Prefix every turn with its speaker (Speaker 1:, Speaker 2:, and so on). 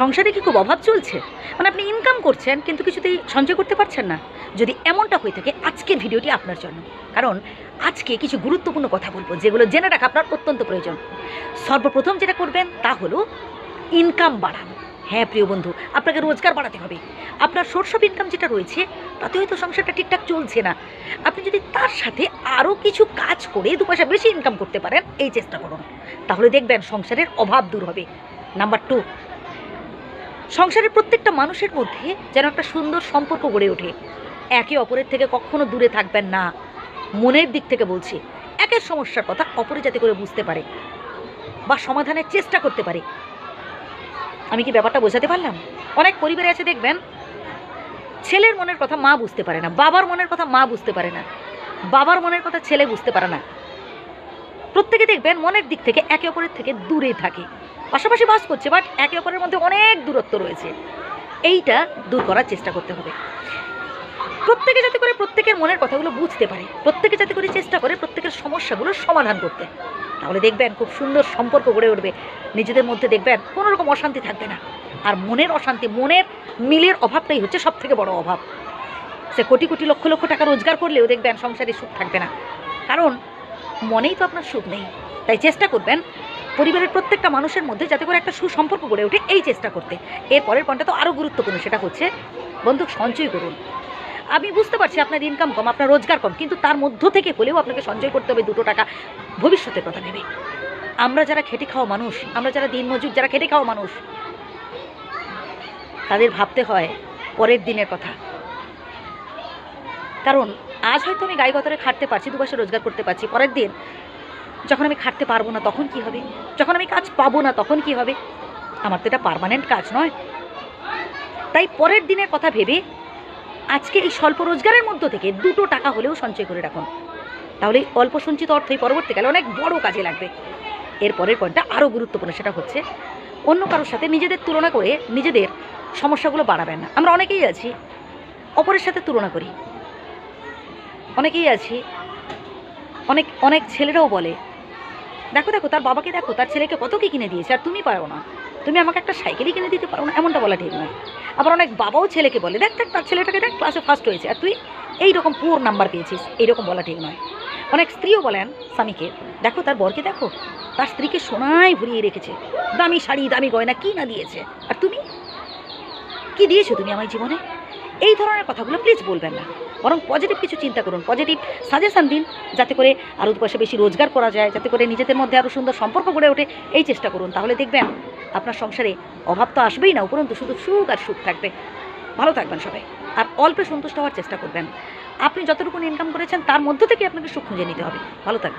Speaker 1: সংসারে কি খুব অভাব চলছে? মানে আপনি ইনকাম করছেন, কিন্তু কিছুতেই সঞ্চয় করতে পারছেন না। যদি এমনটা হয়ে থাকে, আজকের ভিডিওটি আপনার জন্য। কারণ আজকে কিছু গুরুত্বপূর্ণ কথা বলব, যেগুলো জেনে রাখা আপনার অত্যন্ত প্রয়োজন। সর্বপ্রথম যেটা করবেন, তা হলো ইনকাম বাড়ানো। হ্যাঁ প্রিয় বন্ধু, আপনাকে রোজগার বাড়াতে হবে। আপনার সোর্স অফ ইনকাম যেটা রয়েছে, তাতে হয়তো সংসারটা ঠিকঠাক চলছে না। আপনি যদি তার সাথে আরও কিছু কাজ করে দু পয়সা বেশি ইনকাম করতে পারেন, এই চেষ্টা করুন। তাহলে দেখবেন সংসারের অভাব দূর হবে। নাম্বার টু সংসারের প্রত্যেকটা মানুষের মধ্যে যেন একটা সুন্দর সম্পর্ক গড়ে ওঠে। একে অপরের থেকে কখনো দূরে থাকবেন না। মনের দিক থেকে বলছি, একের সমস্যার কথা অপরে যাতে করে বুঝতে পারে বা সমাধানের চেষ্টা করতে পারে। আমি কি ব্যাপারটা বোঝাতে পারলাম? অনেক পরিবারে আছে দেখবেন, ছেলের মনের কথা মা বুঝতে পারে না, বাবার মনের কথা মা বুঝতে পারে না, বাবার মনের কথা ছেলে বুঝতে পারে না। প্রত্যেকে দেখবেন মনের দিক থেকে একে অপরের থেকে দূরে থাকে। পাশাপাশি বাস করছে বাট একে অপরের মধ্যে অনেক দূরত্ব রয়েছে। এইটা দূর করার চেষ্টা করতে হবে। প্রত্যেকে যাতে করে প্রত্যেকের মনের কথাগুলো বুঝতে পারে, প্রত্যেকে যাতে করে চেষ্টা করে প্রত্যেকের সমস্যাগুলোর সমাধান করতে, তাহলে দেখবেন খুব সুন্দর সম্পর্ক গড়ে উঠবে। নিজেদের মধ্যে দেখবেন কোনো রকম অশান্তি থাকবে না। আর মনের অশান্তি, মনের মিলের অভাবটাই হচ্ছে সব থেকে বড় অভাব। সে কোটি কোটি লক্ষ লক্ষ টাকা রোজগার করলেও দেখবেন সংসারে সুখ থাকবে না। কারণ মনেই তো আপনার সুখ নেই, তাই চেষ্টা করবেন পরিবারের প্রত্যেকটা মানুষের মধ্যে যাতে করে একটা সুসম্পর্ক গড়ে ওঠে, এই চেষ্টা করতে। এর পরের পয়েন্টটা তো আরও গুরুত্বপূর্ণ, সেটা হচ্ছে, বন্ধু, সঞ্চয় করুন। আমি বুঝতে পারছি আপনার ইনকাম কম, আপনার রোজগার কম, কিন্তু তার মধ্য থেকে হলেও আপনাকে সঞ্চয় করতে হবে দুটো টাকা। ভবিষ্যতের কথা ভেবে। আমরা যারা খেটে খাওয়া মানুষ, আমরা যারা দিনমজুর যারা খেটে খাওয়া মানুষ, তাদের ভাবতে হয় পরের দিনের কথা। কারণ, আজ হয়তো আমি গায়ে গতরে খাটতে পারছি দু পয়সা রোজগার করতে পারছি, পরের দিন যখন আমি খাটতে পারব না তখন কি হবে? যখন আমি কাজ পাবো না তখন কি হবে? আমার তো এটা পারমানেন্ট কাজ নয়। তাই পরের দিনের কথা ভেবে আজকে এই স্বল্প রোজগারের মধ্য থেকে দুটো টাকা হলেও সঞ্চয় করে রাখুন। তাহলে অল্প সঞ্চিত অর্থই পরবর্তীকালে অনেক বড় কাজে লাগবে। এর পরের পয়েন্টটা আরও গুরুত্বপূর্ণ, সেটা হচ্ছে অন্য কারোর সাথে নিজেদের তুলনা করে নিজেদের সমস্যাগুলো বাড়াবেন না। আমরা অনেকেই আছি, অপরের সাথে তুলনা করি। অনেকেই আছি, অনেক অনেক ছেলেরাও বলে দেখো দেখো, তার বাবাকে দেখো, তার ছেলেকে কত কি কিনে দিয়েছে, আর তুমি পারো না। তুমি আমাকে একটা সাইকেলই কিনে দিতে পারো না, এমনটা বলা ঠিক নয়। আবার অনেক বাবাও ছেলেকে বলে, দেখ দেখ, তার ছেলেটাকে দেখ ক্লাসে ফার্স্ট হয়েছে। আর তুই এই রকম পুর নাম্বার পেয়েছিস, এইরকম বলা ঠিক নয়। অনেক স্ত্রীও বলেন স্বামীকে, দেখো, তার বরকে দেখো, তার স্ত্রীকে সোনায় ভরিয়ে রেখেছে, দামি শাড়ি, দামি গয়না কি না দিয়েছে। আর তুমি? কি দিয়েছ তুমি আমার জীবনে? এই ধরনের কথাগুলো প্লিজ বলবেন না। বরং পজিটিভ কিছু চিন্তা করুন। পজিটিভ সাজেশান দিন, যাতে করে আরও পয়সা বেশি রোজগার করা যায়, যাতে করে নিজেদের মধ্যে আরও সুন্দর সম্পর্ক গড়ে ওঠে, এই চেষ্টা করুন। তাহলে দেখবেন আপনার সংসারে অভাব তো আসবেই না, উপরন্তু শুধু সুখ আর সুখ থাকবে। ভালো থাকবেন সবাই, আর অল্পে সন্তুষ্ট হওয়ার চেষ্টা করবেন। আপনি যতটুকু ইনকাম করেছেন, তার মধ্য থেকে আপনাকে সুখ খুঁজে নিতে হবে। ভালো থাকবেন।